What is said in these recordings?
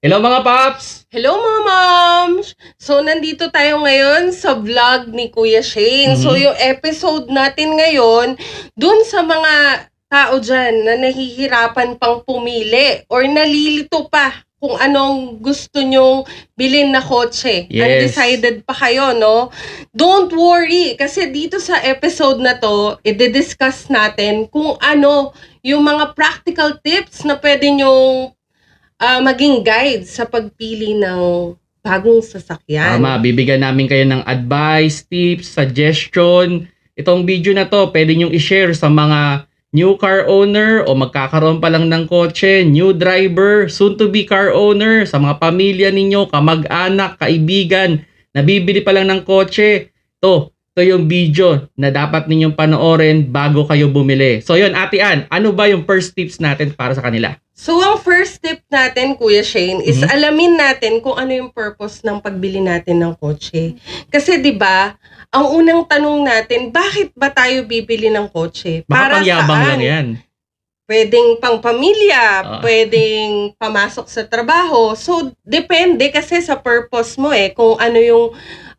Hello mga paps! Hello mga moms! So, nandito tayo ngayon sa vlog ni Kuya Shane. Mhm. So, yung episode natin ngayon, dun sa mga tao dyan na nahihirapan pang pumili or nalilito pa kung anong gusto nyong bilhin na kotse. Yes. Undecided pa kayo, no? Don't worry, kasi dito sa episode na to, i-discuss natin kung ano yung mga practical tips na pwede nyong ah, maging guide sa pagpili ng bagong sasakyan. Tama, bibigyan namin kayo ng advice, tips, suggestion. Itong video na to, pwede nyong i-share sa mga new car owner o magkakaroon pa lang ng kotse, new driver, soon to be car owner, sa mga pamilya ninyo, kamag-anak, kaibigan, nabibili pa lang ng kotse. To, to yung video na dapat ninyong panoorin bago kayo bumili. So yun, Ate Ann, ano ba yung first tips natin para sa kanila? So, ang first tip natin, Kuya Shane, is Mhm. alamin natin kung ano yung purpose ng pagbili natin ng kotse. Kasi 'di ba, ang unang tanong natin, bakit ba tayo bibili ng kotse? Baka pangyabang lang yan. Pwedeng pang pamilya, Ah. pwedeng pamasok sa trabaho. So, depende kasi sa purpose mo eh, kung ano yung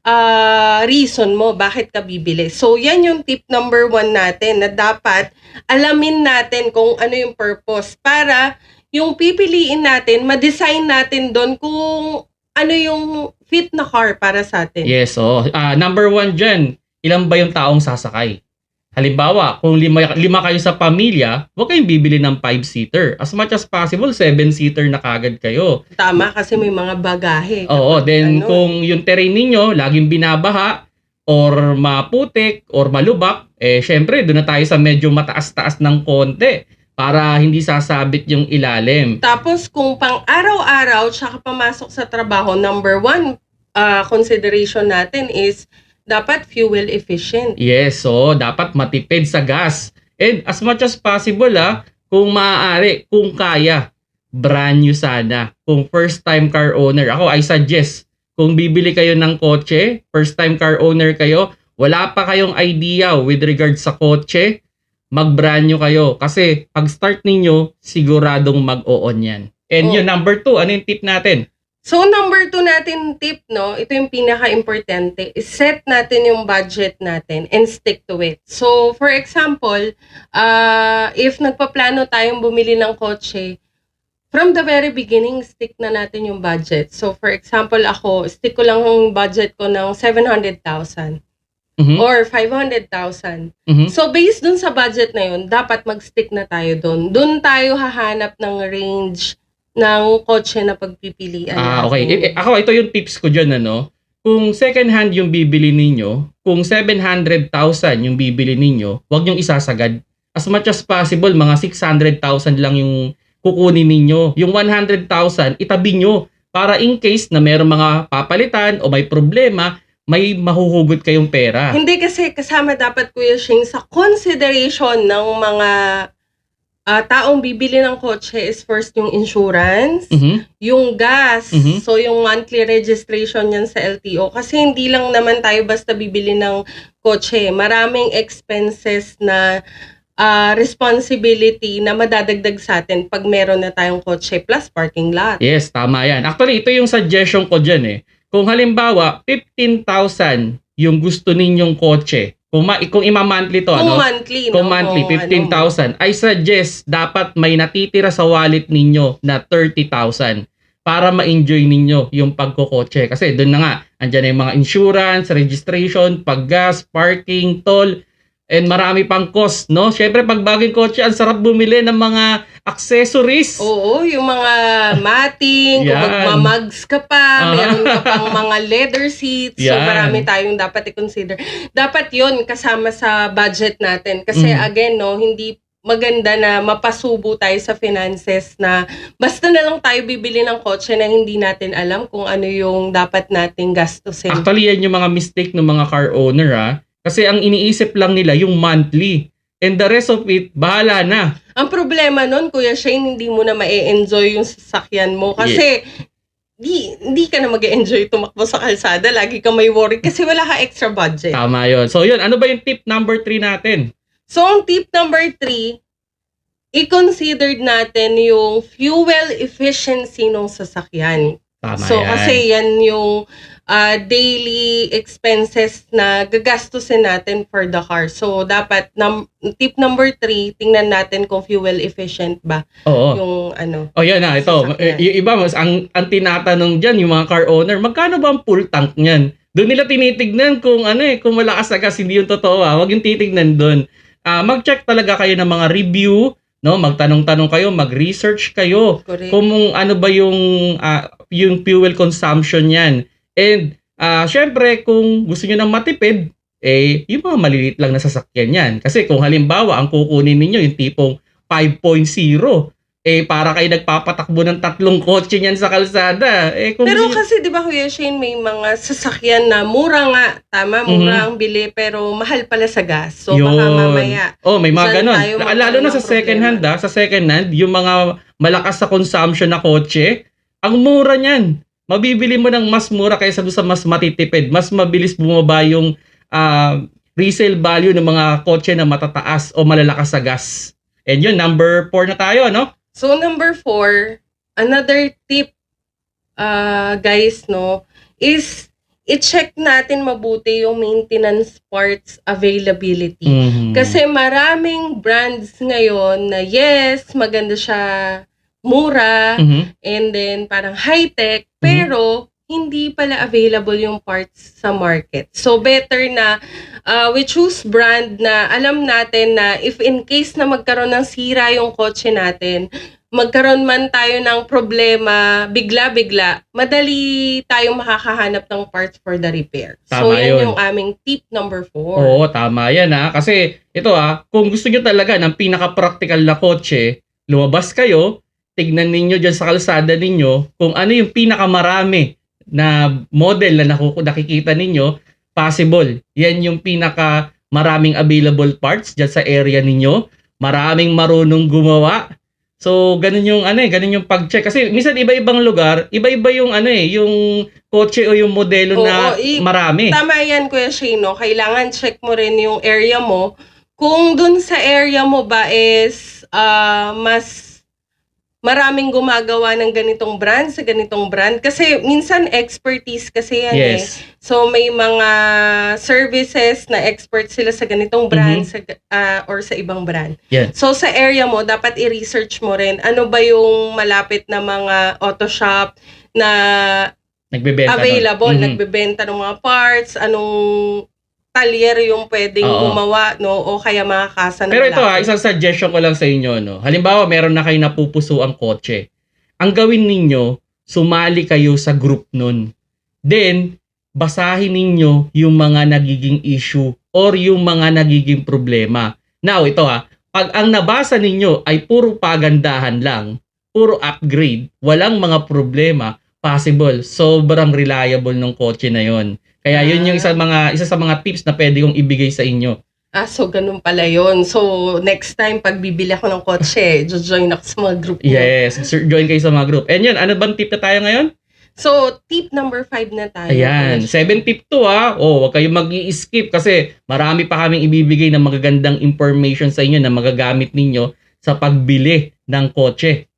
ah, reason mo, bakit ka bibili. So, yan yung tip number one natin na dapat alamin natin kung ano yung purpose para yung pipiliin natin, ma-design natin doon kung ano yung fit na car para sa atin. Yes, so ah, number one dyan, ilan ba yung taong sasakay? Halimbawa, kung lima, lima kayo sa pamilya, huwag kayong bibili ng 5-seater. As much as possible, 7-seater na kagad kayo. Tama kasi may mga bagahe. Oo, then ano, kung yung terrain ninyo, laging binabaha, or maputik, or malubak, eh syempre, doon na tayo sa medyo mataas-taas ng konti para hindi sasabit yung ilalim. Tapos kung pang araw-araw tsaka pamasok sa trabaho, number one ah, consideration natin is dapat fuel efficient. Yes, so dapat matipid sa gas. And as much as possible ah, kung maaari, kung kaya, brand new sana. Kung first time car owner, ako I suggest, kung bibili kayo ng kotse, first time car owner kayo, wala pa kayong idea with regard sa kotse, mag-brand new kayo. Kasi pag start ninyo, siguradong mag-on yan. And Oo. yun, number two, ano yung tip natin? So number two natin tip, no, ito yung pinaka-importante, is set natin yung budget natin and stick to it. So for example, uh, if nagpaplano tayong bumili ng kotse, from the very beginning, stick na natin yung budget. So for example, ako, stick ko lang yung budget ko ng 700,000 Mhm, or 500,000. mhm. So, based dun sa budget na yun, dapat mag-stick na tayo dun. Dun tayo hahanap ng range ng kotse na pagpipilian Ah, okay. eh, ako, ito yung tips ko dyan, ano. Kung second hand yung bibili ninyo, kung 700,000 yung bibili ninyo, huwag nyong isasagad. As much as possible, mga 600,000 lang yung kukunin ninyo. Yung 100,000, itabi nyo para in case na meron mga papalitan o may problema, may mahuhugot kayong pera. Hindi kasi kasama dapat, Kuya Shing, sa consideration ng mga ah, taong bibili ng kotse is first yung insurance, Mhm. yung gas, Mhm. so yung monthly registration yan sa LTO. Kasi hindi lang naman tayo basta bibili ng kotse. Maraming expenses na ah, responsibility na madadagdag sa atin pag meron na tayong kotse plus parking lot. Yes, tama yan. Actually, ito yung suggestion ko dyan eh. Kung halimbawa, 15,000 yung gusto ninyong kotse, kung, ma- kung ima-monthly to, Kung ano? monthly, Kung no? monthly, Kung ano mo. 15,000, I suggest dapat may natitira sa wallet ninyo na 30,000 para ma-enjoy ninyo yung pagkokotse. Kasi doon na nga, andyan na yung mga insurance, registration, paggas, parking, toll, and marami pang cost, no? Syempre, pag bagong kotse, ang sarap bumili ng mga accessories. Oo, yung mga matting, kung magmamags ka pa, Aha. meron ka pang mga leather seats. So, Yan. marami tayong dapat i-consider. Dapat yon kasama sa budget natin. Kasi, Mm. again, no, hindi maganda na mapasubo tayo sa finances na basta na lang tayo bibili ng kotse na hindi natin alam kung ano yung dapat nating gastusin. Actually, yan yung mga mistake ng mga car owner, ha? Kasi ang iniisip lang nila yung monthly. And the rest of it, bahala na. Ang problema nun, Kuya Shane, hindi mo na ma-enjoy yung sasakyan mo. Kasi, di, hindi ka na mag enjoy tumakbo sa kalsada. Lagi ka may worry kasi wala ka extra budget. Tama yon. So yun, ano ba yung tip number 3 natin? So, ang tip number three, i-consider natin yung fuel efficiency ng sasakyan. Tama so yan. kasi yan yung ah, daily expenses na gagastusin natin for the car. So dapat num- tip number three, tingnan natin kung fuel efficient ba Oo. yung ano. Oh, yan na. Ito. Sasakyan. Y- yung iba, mas, ang, ang tinatanong dyan, yung mga car owner, magkano ba ang full tank niyan? Doon nila tinitignan kung ano eh, kung malakas na gas, hindi yung totoo ah. Huwag yung titignan doon. Ah, mag-check talaga kayo ng mga review, no? Magtanong-tanong kayo, mag-research kayo Correct. kung ano ba yung ah, yung fuel consumption niyan. And ah syempre kung gusto niyo nang matipid, eh yung mga maliliit lang na sasakyan yan. Kasi kung halimbawa ang kukunin ninyo yung tipong 5.0, eh para kayo nagpapatakbo ng tatlong kotse niyan sa kalsada. Eh kung Pero niyo- kasi 'di ba Kuya Shane may mga sasakyan na mura nga, tama, mura ang bili pero mahal pala sa gas. So baka Mhm. Yun. mamaya Oh, may mga La- Lalo na sa ng second hand, ah, sa second hand, yung mga malakas sa consumption na kotse, ang mura niyan. Mabibili mo ng mas mura kaysa sa mas matitipid. Mas mabilis bumaba yung ah, resale value ng mga kotse na matataas o malalakas sa gas. And yun, number 4 na tayo, no? So number four, another tip, uh, guys, no, is i-check natin mabuti yung maintenance parts availability. Mhm. Kasi maraming brands ngayon na yes, maganda siya, mura, Mhm. and then parang high-tech, pero hindi pala available yung parts sa market. So better na uh, we choose brand na alam natin na if in case na magkaroon ng sira yung kotse natin, magkaroon man tayo ng problema, bigla-bigla, madali tayong makakahanap ng parts for the repair. so Tama yan yun. yung aming tip number four. Oo, tama yan ha. Kasi ito ha, kung gusto nyo talaga ng pinaka-practical na kotse, lumabas kayo, tignan ninyo dyan sa kalsada ninyo kung ano yung pinakamarami na model na naku- nakikita ninyo, possible. Yan yung pinaka maraming available parts dyan sa area ninyo. Maraming marunong gumawa. So, ganun yung ano eh, ganun yung pag-check. Kasi minsan iba-ibang lugar, iba-iba yung ano eh, yung kotse o yung modelo Oo, na i- marami. Tama yan, Kuya Shane, no? Kailangan check mo rin yung area mo. Kung dun sa area mo ba is ah, mas maraming gumagawa ng ganitong brand sa ganitong brand. Kasi minsan expertise kasi yan eh. Yes. So may mga services na expert sila sa ganitong brand Mhm. sa, ah, or sa ibang brand. Yeah. So sa area mo, dapat i-research mo rin ano ba yung malapit na mga auto shop na Nagbebenta. available, nun. Mhm. nagbebenta ng mga parts, anong talyer yung pwedeng Oo. gumawa, no? O kaya mga kasa na Pero ito ha, isang suggestion ko lang sa inyo, no. Halimbawa, meron na kayo napupuso ang kotse. Ang gawin ninyo, sumali kayo sa group nun. Then, basahin ninyo yung mga nagiging issue or yung mga nagiging problema. Now, ito ha, pag ang nabasa ninyo ay puro pagandahan lang, puro upgrade, walang mga problema, possible, sobrang reliable ng kotse na yon. Kaya yun yung isa, mga, isa sa mga tips na pwede kong ibigay sa inyo. Ah, so ganun pala yun. So, next time, pag bibili ako ng kotse, join ako sa mga group mo. Yes, sir, join kayo sa mga group. And yun, ano bang tip na tayo ngayon? So, tip number five na tayo. Ayan, seven tip to ha. Oh, huwag kayong mag-i-skip kasi marami pa kaming ibibigay ng magagandang information sa inyo na magagamit ninyo sa pagbili ng kotse.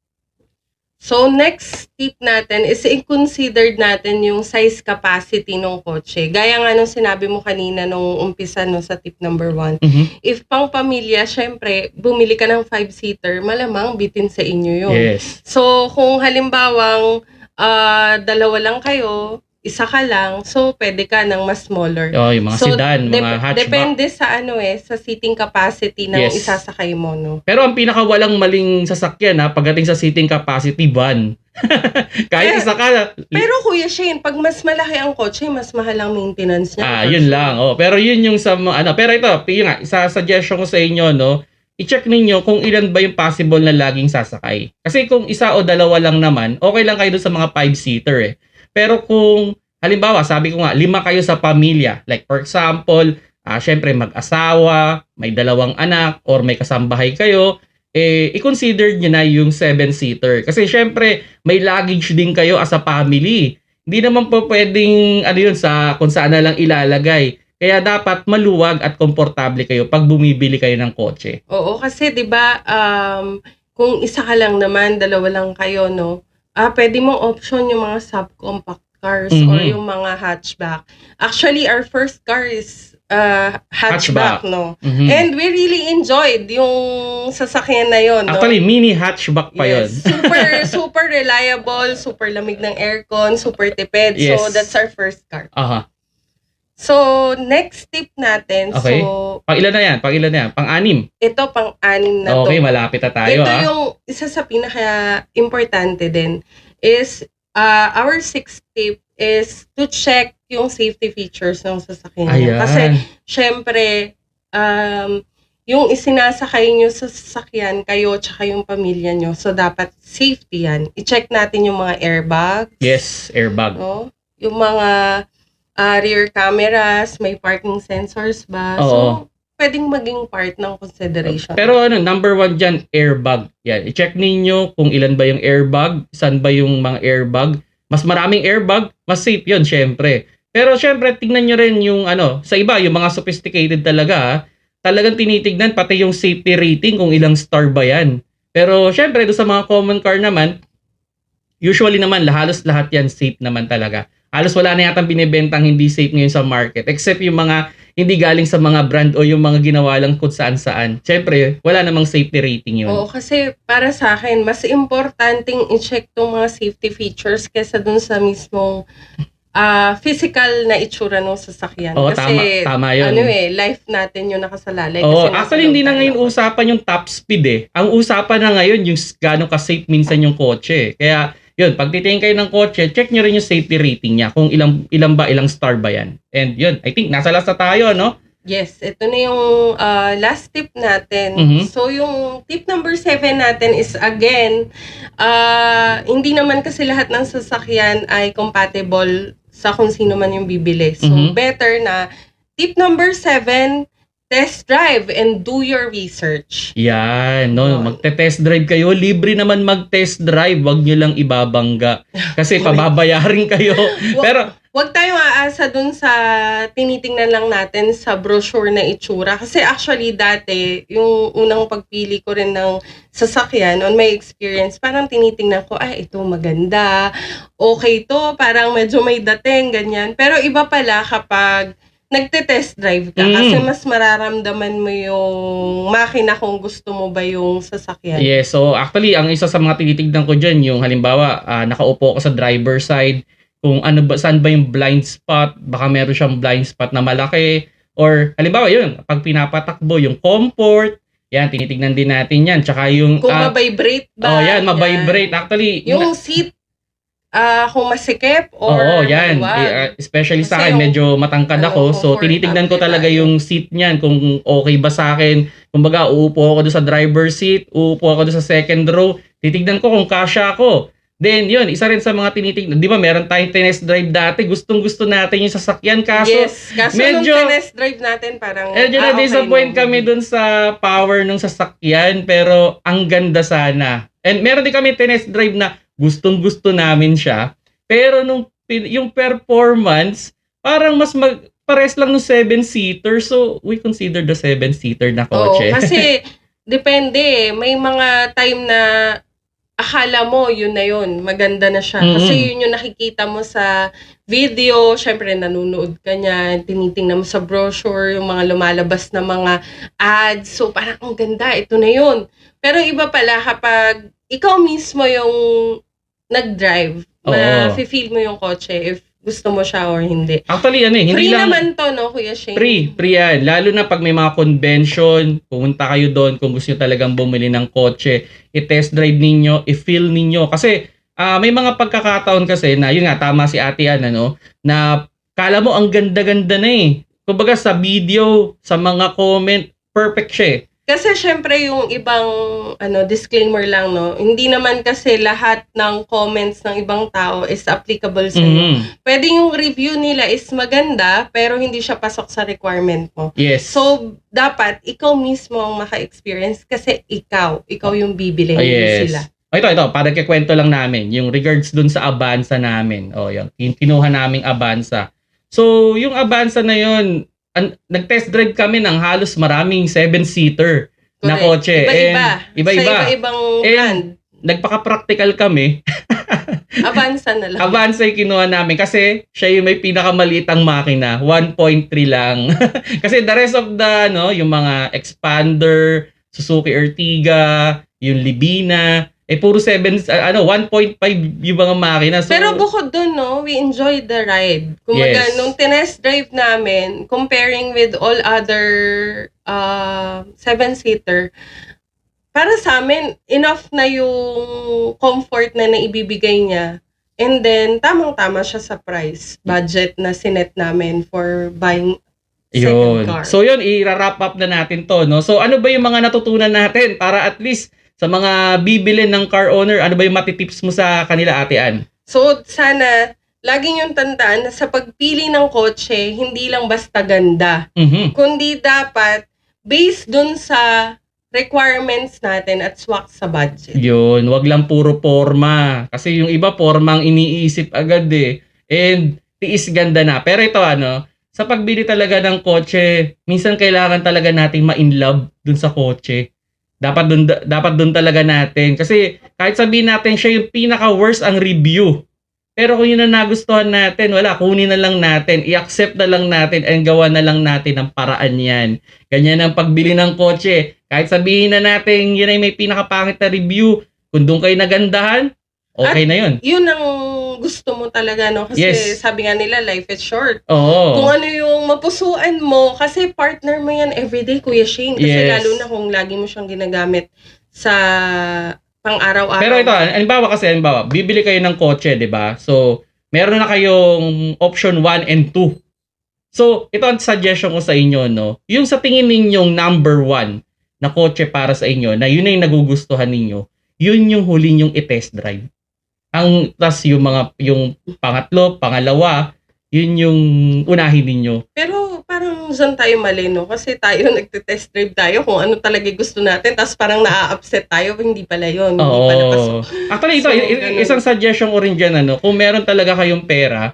So, next tip natin is i-consider natin yung size capacity ng kotse. Gaya nga nung sinabi mo kanina nung umpisa no, sa tip number one. Mhm. If pang pamilya, syempre, bumili ka ng five-seater, malamang bitin sa inyo yun. Yes. So, kung halimbawang ah, dalawa lang kayo, isa ka lang, so pwede ka ng mas smaller. Oh, yung mga So, sedan, mga hatchback. Depende sa ano eh, sa seating capacity ng Yes. isasakay mo, no? Pero ang pinaka walang maling sasakyan ha, pagdating sa seating capacity, van. Kahit Eh, isa ka, Pero Kuya Shane, pag mas malaki ang kotse, mas mahal ang maintenance niya. Ah, yun lang. Oh, pero yun yung sa mga- ano, pero ito, yun nga, isa suggestion ko sa inyo, no. I-check ninyo kung ilan ba yung possible na laging sasakay. Kasi kung isa o dalawa lang naman, okay lang kayo sa mga five-seater eh. Pero kung halimbawa, sabi ko nga, lima kayo sa pamilya. Like for example, ah syempre mag-asawa, may dalawang anak, or may kasambahay kayo, eh, i-consider nyo na yung seven-seater. Kasi syempre, may luggage din kayo as a family. Hindi naman po pwedeng, ano yun, sa kung saan na lang ilalagay. Kaya dapat maluwag at komportable kayo pag bumibili kayo ng kotse. Oo, kasi 'di ba um kung isa ka lang naman, dalawa lang kayo, no? Ah, pwede mong option yung mga subcompact cars or Mhm. yung mga hatchback. Actually, our first car is uh, hatchback, Hatchback. no? Mhm. And we really enjoyed yung sasakyan na yon, no? Actually, mini hatchback pa yun. Yes. super super reliable, super lamig ng aircon, super tipid. So Yes. that's our first car. Aha. So next tip natin, Okay. so Pang ilan na yan? Pang ilan na yan? Pang anim. ito pang-anim na Okay, to. malapit na tayo Ito ah. yung isa sa pinaka-importante din is uh, our sixth tip is to check yung safety features ng sasakyan. niyo. Kasi syempre um, yung isinasakay nyo sa sasakyan, kayo tsaka yung pamilya nyo. So, dapat safety yan. I-check natin yung mga airbags. yes, airbag. No? Yung mga ah, rear cameras, may parking sensors ba? Oo. So, pwedeng maging part ng consideration. Pero ano, number one dyan, airbag. Yan, i-check ninyo kung ilan ba yung airbag, saan ba yung mga airbag. Mas maraming airbag, mas safe yun, syempre. Pero syempre, tingnan nyo rin yung ano, sa iba, yung mga sophisticated talaga, ah, talagang tinitignan pati yung safety rating kung ilang star ba yan. Pero syempre, doon sa mga common car naman, usually naman, halos lahat yan safe naman talaga. Halos wala na yatang binibentang hindi safe ngayon sa market. Except yung mga hindi galing sa mga brand o yung mga ginawa lang kung saan-saan. Siyempre, wala namang safety rating yun. Oo, kasi para sa akin, mas importanteng i-check tong mga safety features kesa dun sa mismong ah, physical na itsura ng sasakyan. Oo, kasi, tama, tama yun. ano eh, life natin yung nakasalalay. Oo, kasi actually hindi na ngayon ng- usapan yung top speed eh. Ang usapan na ngayon yung gaano ka-safe minsan yung kotse. Kaya yun, pag titingin kayo ng kotse, check nyo rin yung safety rating niya. Kung ilang ilang ba, ilang star ba yan. And yun, I think nasa last na tayo, no? Yes, ito na yung ah, last tip natin. Mhm. So, yung tip number seven natin is again, ah, hindi naman kasi lahat ng sasakyan ay compatible sa kung sino man yung bibili. So, Mhm. better na tip number seven, test drive and do your research. Yan, no, Oo. magte-test drive kayo, libre naman mag-test drive, wag nyo lang ibabangga. Kasi pababayarin kayo. Pero, Huwag tayong aasa dun sa tinitingnan lang natin sa brochure na itsura. Kasi actually dati, yung unang pagpili ko rin ng sasakyan on my experience, parang tinitingnan ko, ah, ito maganda, okay to, parang medyo may dating, ganyan. Pero iba pala kapag nagte-test drive ka Mm. kasi mas mararamdaman mo yung makina kung gusto mo ba yung sasakyan. Yes, so actually ang isa sa mga tinitignan ko diyan yung halimbawa ah, nakaupo ka sa driver side, kung ano ba saan ba yung blind spot, baka meron siyang blind spot na malaki or halimbawa yun, pag pinapatakbo yung comfort, yan tinitignan din natin yan. Tsaka yung Kung ah, mabibrate ba? oh, yan, mabibrate. Actually, Yung seat, ah kung masikip or Oo, yan. Eh, ah, especially sa akin, yung- medyo matangkad ano, ako. So, tinitignan ko talaga tayo. yung seat niyan, kung okay ba sa akin. Kumbaga, uupo ako doon sa driver seat, uupo ako doon sa second row. Titignan ko kung kasya ako. Then, yun, isa rin sa mga tinitignan. Di ba, meron tayong test drive dati. Gustong-gusto natin yung sasakyan. Kaso, yes, kaso medyo- nung test drive natin parang medyo ah, okay na-disappoint no. kami dun sa power ng sasakyan. Pero, ang ganda sana. And meron din kami test drive na gustong-gusto namin siya. Pero nung yung performance, parang mas mag pares lang ng 7-seater. So, we consider the 7-seater na Oo, kotse. kasi depende. May mga time na akala mo yun na yun, maganda na siya. Mhm. Kasi yun yung nakikita mo sa video, syempre nanonood ka niyan, tinitingnan mo sa brochure, yung mga lumalabas na mga ads. So parang ang ganda, ito na yun. Pero iba pala kapag ikaw mismo yung nag-drive, ma-feel mo yung kotse if gusto mo siya or hindi. Actually, ano eh, hindi Free lang... naman to, no, Kuya Shane? Free, free yan. Lalo na pag may mga convention, pumunta kayo doon kung gusto nyo talagang bumili ng kotse, i-test drive ninyo, i-feel ninyo. Kasi ah, may mga pagkakataon kasi na, yun nga, tama si ate Ann, ano, na kala mo ang ganda-ganda na eh. Kumbaga sa video, sa mga comment, perfect siya eh. Kasi syempre yung ibang ano disclaimer lang no, hindi naman kasi lahat ng comments ng ibang tao is applicable sa Mhm. Pwede yung review nila is maganda pero hindi siya pasok sa requirement mo. Yes. So dapat ikaw mismo ang maka-experience kasi ikaw, ikaw yung bibili hindi yes. sila. Oh, ito, ito, para kikwento lang namin, yung regards dun sa Avanza namin. O, yung kin- kinuha naming Avanza. So, yung Avanza na yun, an- nag-test drive kami ng halos maraming seven-seater na Correct. kotse. Iba-iba. And Iba-iba. Sa iba-ibang And- brand. Nagpaka-practical kami. Avanza na lang. Avanza yung kinuha namin kasi siya yung may pinakamalitang makina. 1.3 lang. kasi the rest of the, no, yung mga Expander, Suzuki Ertiga, yung Libina, eh puro 7, ano, 1.5 yung mga makina. So, Pero bukod dun, no, we enjoyed the ride. Kumaga, Yes. nung tinest drive namin, comparing with all other uh, seven-seater, para sa amin, enough na yung comfort na naibibigay niya. And then, tamang-tama siya sa price, budget na sinet namin for buying second Yun. car. So yun, i-wrap up na natin to, no? So ano ba yung mga natutunan natin para at least sa mga bibili ng car owner, ano ba yung matitips mo sa kanila, Ate Ann? So, sana, lagi yung tandaan na sa pagpili ng kotse, hindi lang basta ganda. Mhm. kundi dapat based dun sa requirements natin at swak sa budget. Yun, wag lang puro forma. Kasi yung iba formang iniisip agad eh. And tiis ganda na. Pero ito ano, sa pagbili talaga ng kotse, minsan kailangan talaga nating ma-in love dun sa kotse. Dapat dun, dapat dun talaga natin. Kasi kahit sabihin natin siya yung pinaka-worst ang review. Pero kung yun ang nagustuhan natin, wala, kunin na lang natin, i-accept na lang natin, and gawa na lang natin ang paraan yan. Ganyan ang pagbili ng kotse. Kahit sabihin na natin, yun ay may pinakapangit na review, kung doon kayo nagandahan, okay na yun. Yun ang gusto mo talaga, no? Kasi Yes. sabi nga nila, life is short. Oo. Kung ano yung mapusuan mo, kasi partner mo yan everyday, Kuya Shane. Kasi Yes. lalo na kung lagi mo siyang ginagamit sa pang-araw-araw. Pero ito, halimbawa kasi, halimbawa, bibili kayo ng kotse, di ba? So, meron na kayong option 1 and 2. So, ito ang suggestion ko sa inyo, no? Yung sa tingin ninyong number 1 na kotse para sa inyo, na yun ay nagugustuhan ninyo, yun yung huli nyong i-test drive. Ang, tas yung mga, yung pangatlo, pangalawa, yun yung unahin ninyo. Pero parang dyan tayo mali, no? Kasi tayo nagte-test drive tayo kung ano talaga gusto natin, tapos parang naa-upset tayo, hindi pala yun. Hindi pala pasok. Oo. Actually, ito, So, ganun. isang suggestion ko rin dyan, ano, kung meron talaga kayong pera,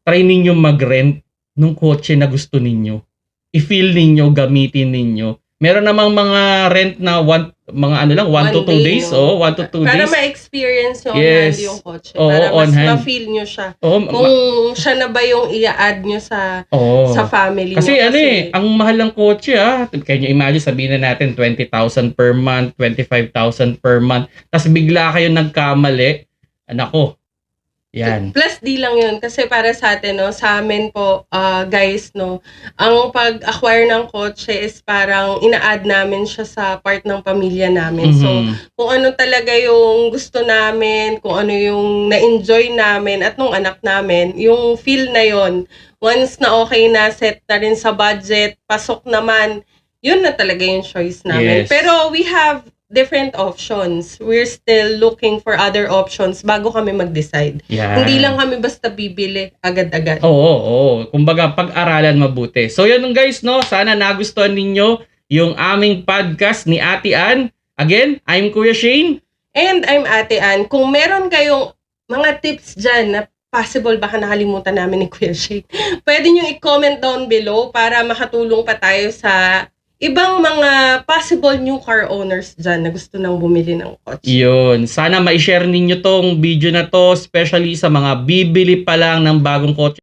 try ninyo mag-rent ng kotse na gusto ninyo. I-feel ninyo, gamitin ninyo. Meron namang mga rent na one, mga ano lang, one, One to two day, days. no? Oh, one to two Para days. ma-experience nyo on Yes. hand yung kotse. Oo, para on mas hand. ma-feel nyo siya. oh, ma- Kung siya na ba yung i-add nyo sa oh. sa family Kasi nyo. ano eh, ang mahal ng kotse ah. Can you imagine, sabihin na natin 20,000 per month, 25,000 per month. Tapos bigla kayo nagkamali. Anak ko. Yan. Plus di lang yun kasi para sa atin no, sa amin po ah, guys no, ang pag-acquire ng kotse is parang ina-add namin siya sa part ng pamilya namin. So Mhm. kung ano talaga yung gusto namin, kung ano yung na-enjoy namin at nung anak namin, yung feel na yon once na okay na, set na rin sa budget, pasok naman, yun na talaga yung choice namin. Yes. Pero we have different options. We're still looking for other options bago kami mag-decide. Yan. Hindi lang kami basta bibili agad-agad. Oo, oo. Kumbaga, pag-aralan mabuti. So, yun guys, no? Sana nagustuhan ninyo yung aming podcast ni Ate Ann. Again, I'm Kuya Shane. And I'm Ate Ann. Kung meron kayong mga tips dyan na possible baka nakalimutan namin ni Kuya Shane, pwede nyo i-comment down below para makatulong pa tayo sa ibang mga possible new car owners dyan na gusto nang bumili ng kotse. Yun. Sana ma-share ninyo tong video na to, especially sa mga bibili pa lang ng bagong kotse.